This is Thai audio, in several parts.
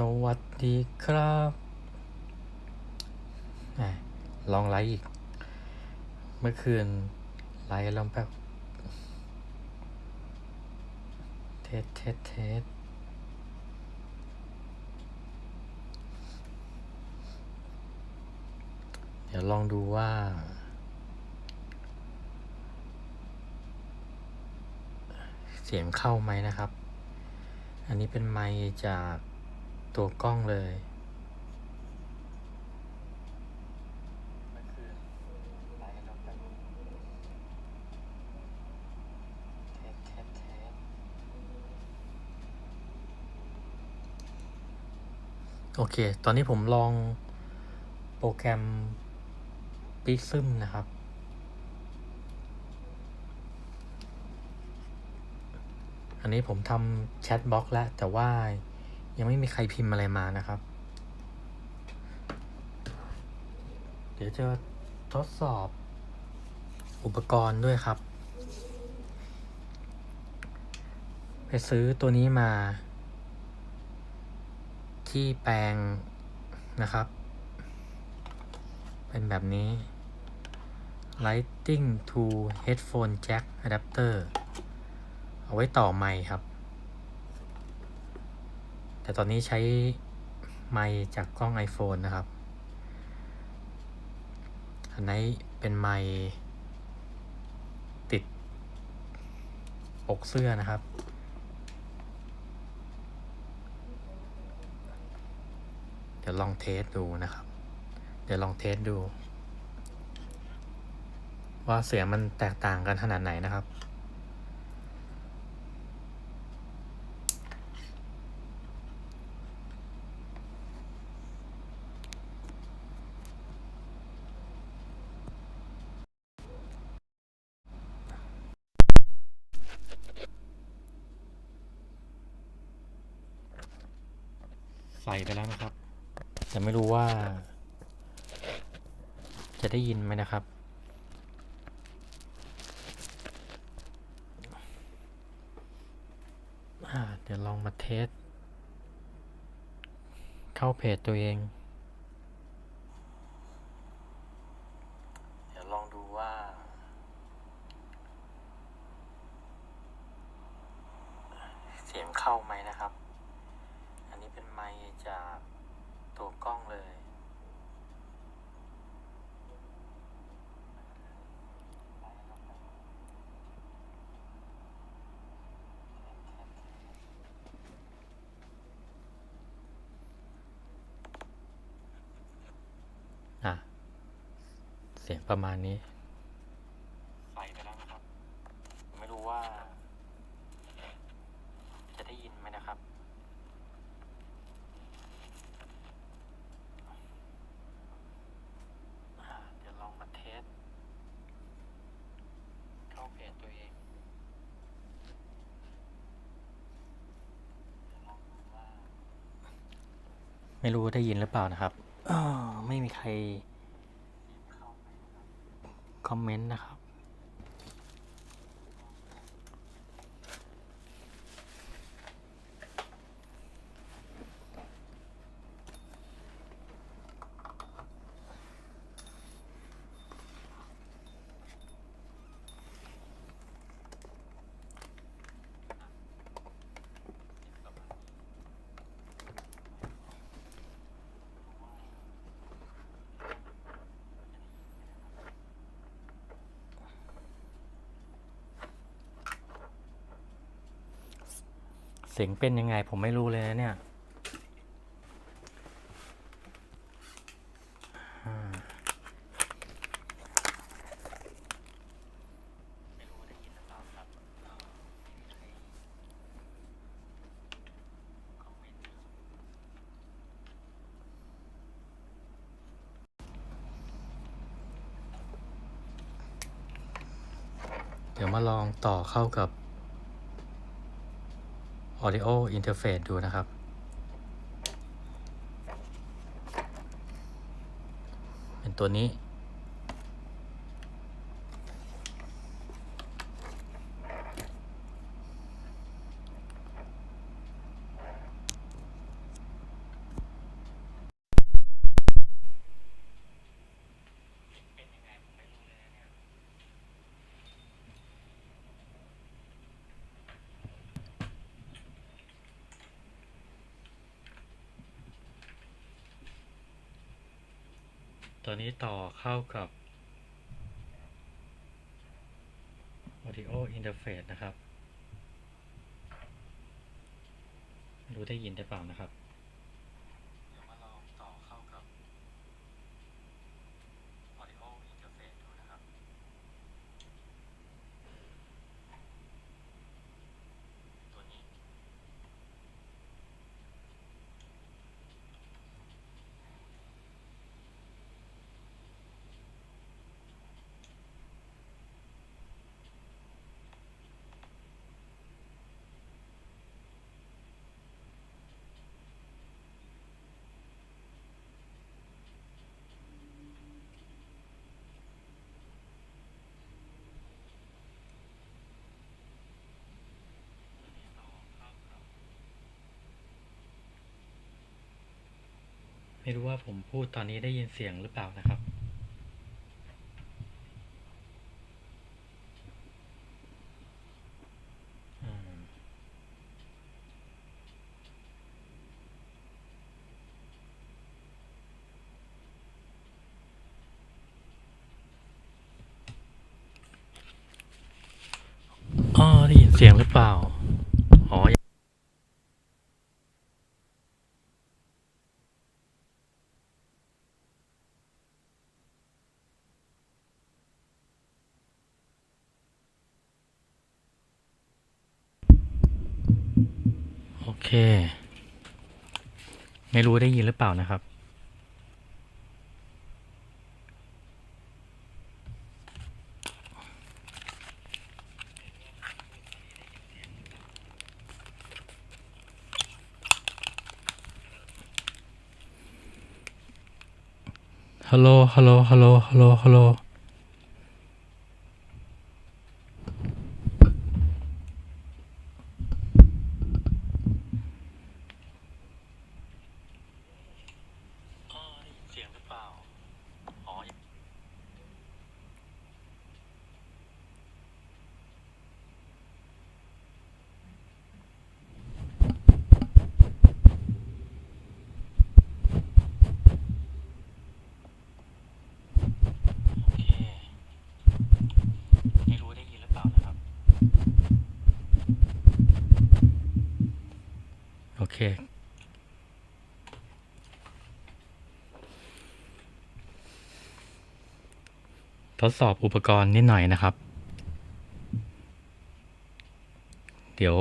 สวัสดีครับลองไลฟ์อีก เมื่อคืนไลฟ์แล้วแบบเทสเทสเทสเดี๋ยวลองดูว่า เสียงเข้าไหมนะครับ อันนี้เป็นไมค์จาก ตัวกล้องเลย โอเค ตอนนี้ผมลองโปรแกรม p i x m นะครับ อันนี้ผมทำแชทบล็อกแล้วแต่ว่า ยังไม่มีใครพิมพ์อะไรมานะครับ เดี๋ยวจะทดสอบอุปกรณ์ด้วยครับ ไปซื้อตัวนี้มา ที่แปลงนะครับ เป็นแบบนี้ Lighting to Headphone Jack Adapter เอาไว้ต่อไมค์ครับ แต่ตอนนี้ใช้ไมค์จากกล้อง iPhone นะครับ อันนี้เป็นไมค์ติดปกเสื้อนะครับ เดี๋ยวลองเทสดูนะครับ เดี๋ยวลองเทสดู ว่าเสียงมันแตกต่างกันขนาดไหนนะครับ ใส่ไปแล้วนะครับ แต่ไม่รู้ว่า จะได้ยินไหมนะครับ เดี๋ยวลองมาเทส เข้าเพจตัวเอง เดี๋ยวลองดูว่า เสียงเข้าไหมนะครับ อันนี้เป็นไมค์จากตัวกล้องเลย อะ เสียงประมาณนี้ ใส่ไปแล้วนะครับ ไม่รู้ว่า จะได้ยินไหมนะครับอ่าเดี๋ยวลองมาเทส เข้าเพจตัวเองเดี๋ยวลองดูว่าไม่รู้ว่าได้ยินหรือเปล่านะครับอ้อไม่มีใคร คอมเมนต์นะครับ เสียงเป็นยังไงผมไม่รู้เลยนะเนี่ยเดี๋ยวมาลองต่อเข้ากับ Audio Interface ดูนะครับ เป็นตัวนี้ ตัวนี้ต่อเข้ากับ audio interface นะครับ รู้ได้ยินได้เปล่านะครับ เดี๋ยวมาลองต่อเข้ากับ audio interface ดูนะครับ ตัวนี้ ไม่รู้ว่าผมพูดตอนนี้ได้ยินเสียงหรือเปล่านะครับอ๋อได้ยินเสียงหรือเปล่า อ๋อ โอ เค ไม่รู้ได้ยินหรือเปล่านะครับ ฮัลโหล ฮัลโหล ฮัลโหล ฮัลโหล ฮัลโหล อ๋อได้ยินเสียงหรือเปล่า อ๋อ โอเค ไม่รู้ได้ยินหรือเปล่านะครับ โอเค ทดสอบอุปกรณ์นิดหน่อยนะครับ เดี๋ยว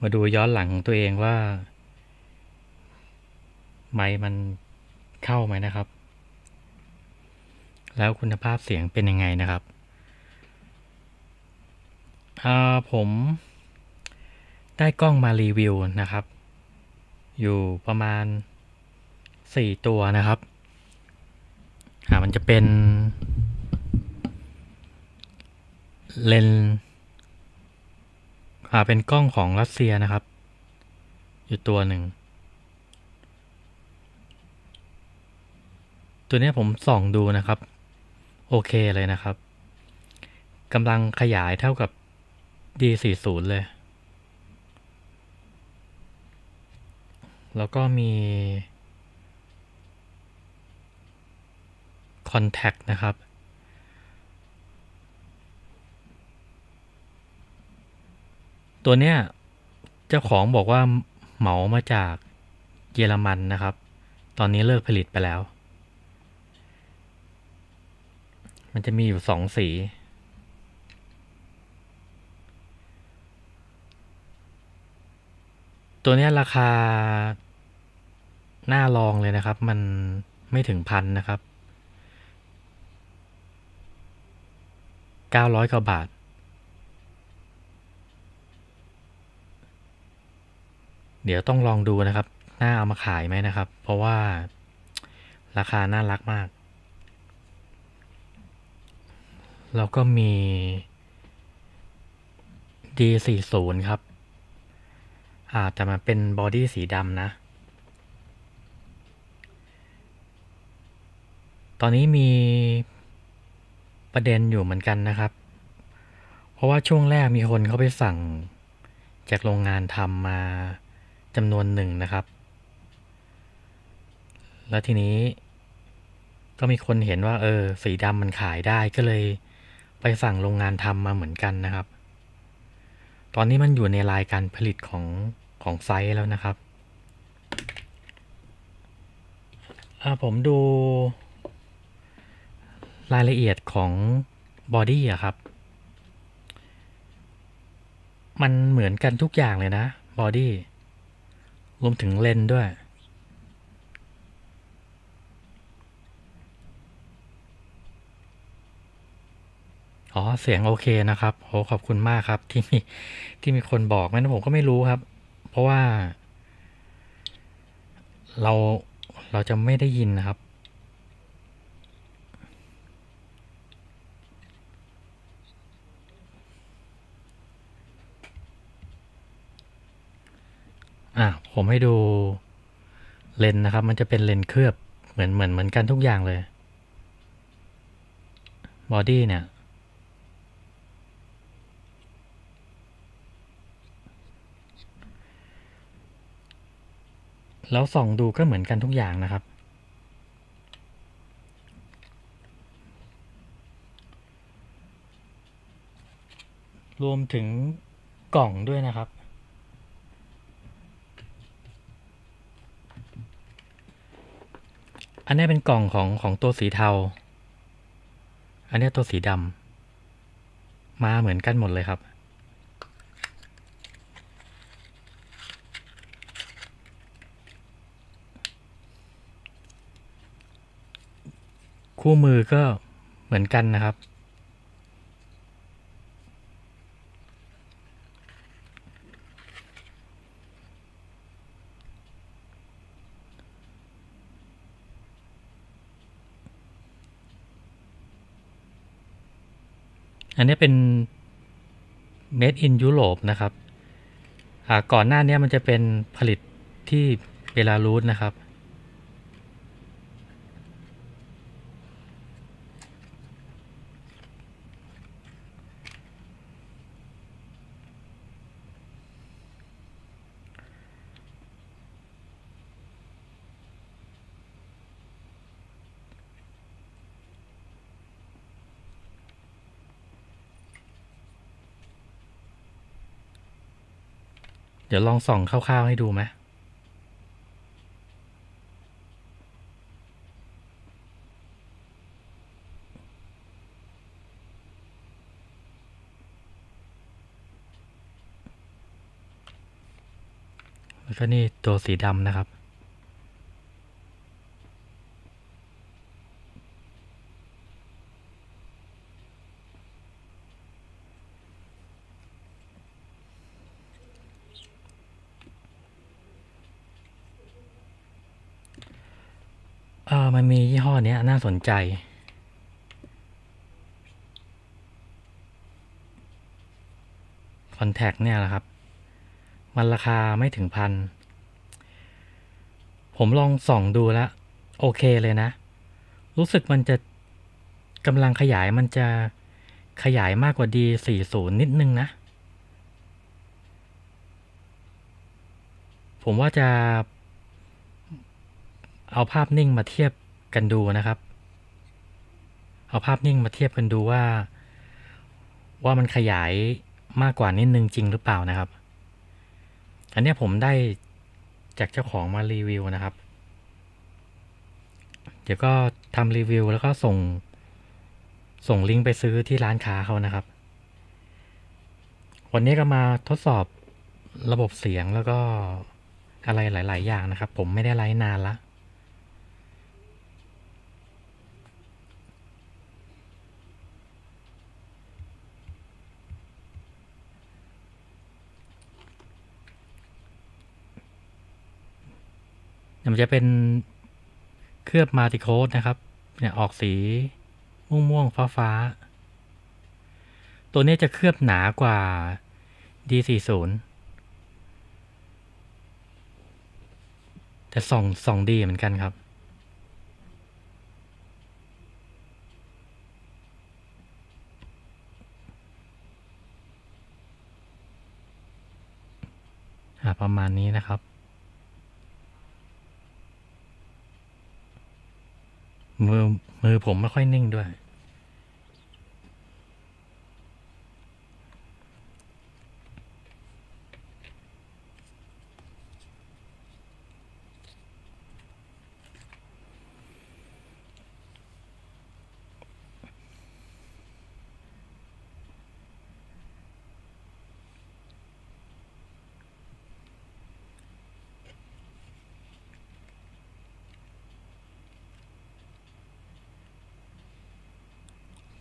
มาดูย้อนหลังตัวเองว่า ไมมันเข้าไหมนะครับ แล้วคุณภาพเสียงเป็นยังไงนะครับอ่าผมได้กล้องมารีวิวนะครับ อยู่ประมาณสี่ตัวนะครับ อ่ามันจะเป็น เลนส์อ่าเป็นกล้องของรัสเซียนะครับ อยู่ตัวหนึ่ง ตัวนี้ผมส่องดูนะครับ โอเคเลยนะครับกำลังขยายเท่ากับ D40 เลย แล้วก็มี Contact นะครับ ตัวเนี้ยเจ้าของบอกว่าเหมามาจากเยอรมันนะครับ ตอนนี้เลิกผลิตไปแล้ว มันจะมีอยู่สองสี ตัวนี้ราคาหน้าลองเลยนะครับ มันไม่ถึงพันนะครับเก้าร้อยกว่าบาท เดี๋ยวต้องลองดูนะครับน่าเอามาขายไหมนะครับ เพราะว่าราคาน่ารักมาก แล้วก็มี D40 ครับอาจจะมาเป็นบอดี้สีดำนะ ตอนนี้มีประเด็นอยู่เหมือนกันนะครับ เพราะว่าช่วงแรกมีคนเขาไปสั่งจากโรงงานทำมา จำนวนหนึ่งนะครับ แล้วทีนี้ ก็มีคนเห็นว่า เออ สีดำมันขายได้ก็เลยไปสั่งโรงงานทำมาเหมือนกันนะครับ ตอนนี้มันอยู่ในรายการผลิตของของไซต์แล้วนะครับอ่าผมดูรายละเอียดของบอดี้อะครับ มันเหมือนกันทุกอย่างเลยนะบอดี้ รวมถึงเลนด้วย อ๋อ เสียงโอเคนะครับโหขอบคุณมากครับ ที่มีที่มีคนบอกไม่นั้นผมก็ไม่รู้ครับ เพราะว่า เราเราจะไม่ได้ยินนะครับ อะผมให้ดูเลนนะครับ มันจะเป็นเลนเคลือบเหมือนเหมือนเหมือนกันทุกอย่างเลยบอดี้เนี่ย แล้วส่องดูก็เหมือนกันทุกอย่างนะครับ รวมถึงกล่องด้วยนะครับ อันนี้เป็นกล่องของของตัวสีเทา อันนี้ตัวสีดำมาเหมือนกันหมดเลยครับ คู่มือก็เหมือนกันนะครับ อันนี้เป็น made in Europe นะครับก่อนหน้านี้มันจะเป็นผลิตที่เบลารุสนะครับ เดี๋ยวลองส่องคร่าวๆให้ดูไหมแล้วก็นี่ตัวสีดำนะครับ มันมียี่ห้อเนี้ยน่าสนใจ คอนแทคเนี่ยนะครับ มันราคาไม่ถึงพัน ผมลองส่องดูแล้ว โอเคเลยนะ รู้สึกมันจะกำลังขยายมันจะขยายมากกว่า D40 นิดนึงนะ ผมว่าจะเอาภาพนิ่งมาเทียบ กันดูนะครับ เอาภาพนิ่งมาเทียบกันดูว่า ว่ามันขยายมากกว่านิดนึงจริงหรือเปล่านะครับ อันนี้ผมได้จากเจ้าของมารีวิวนะครับ เดี๋ยวก็ทำรีวิวแล้วก็ส่ง ส่งลิงก์ไปซื้อที่ร้านค้าเขานะครับ วันนี้ก็มาทดสอบระบบเสียงแล้วก็อะไรหลาย ๆ อย่างนะครับ ผมไม่ได้ไลฟ์นานละ มันจะเป็นเคลือบมาติโคสนะครับ เนี่ยออกสีม่วงม่วงฟ้าฟ้าๆตัวนี้จะเคลือบหนากว่า D40 แต่ส่องส่องดีเหมือนกันครับประมาณนี้นะครับ มือมือผมไม่ค่อยนิ่งด้วย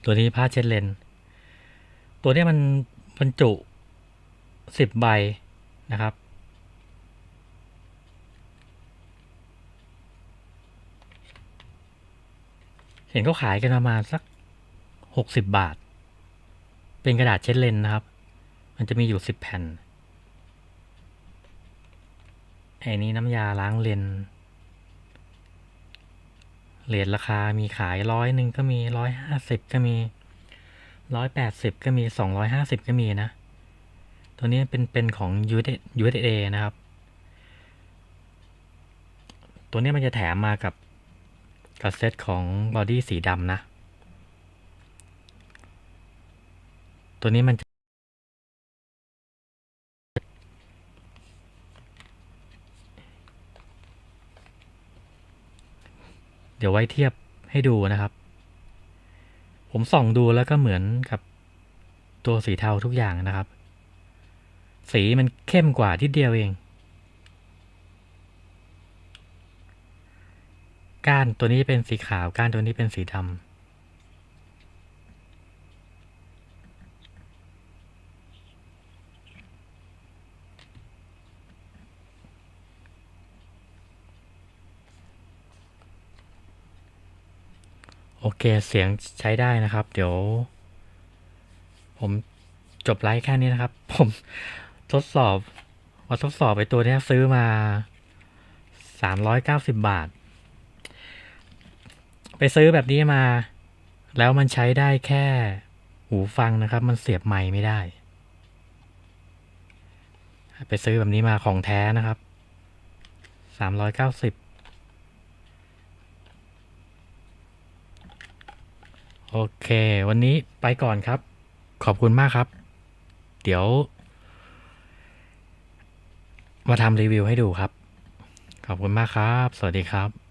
ตัวนี้ผ้าเช็ดเลน ตัวนี้มันบรรจุสิบใบนะครับ เห็นเขาขายกันประมาณสักหกสิบบาท เป็นกระดาษเช็ดเลนนะครับ มันจะมีอยู่สิบแผ่นไอ้นี้น้ำยาล้างเลน เหรียญราคามีขายร้อยหนึ่งก็มีร้อยห้าสิบก็มีร้อยแปดสิบก็มีสองร้อยห้าสิบก็มีนะ ตัวนี้เป็นเป็นของ USA นะครับ ตัวนี้มันจะแถมมากับกับเซตของบอดี้สีดำนะ ตัวนี้มัน เดี๋ยวไว้เทียบให้ดูนะครับ ผมส่องดูแล้วก็เหมือนกับตัวสีเทาทุกอย่างนะครับ สีมันเข้มกว่าที่เดียวเอง ก้านตัวนี้เป็นสีขาว ก้านตัวนี้เป็นสีดำ เคเสียงใช้ได้นะครับ เดี๋ยว ผมจบไลฟ์แค่นี้นะครับ ผมทดสอบว่าทดสอบไปตัวนี้ซื้อมาสามร้อยเก้าสิบบาท ไปซื้อแบบนี้มา แล้วมันใช้ได้แค่หูฟังนะครับ มันเสียบไมค์ไม่ได้ ไปซื้อแบบนี้มาของแท้นะครับสามร้อยเก้าสิบ โอเค วันนี้ไปก่อนครับ ขอบคุณมากครับ เดี๋ยว มาทำรีวิวให้ดูครับ ขอบคุณมากครับ สวัสดีครับ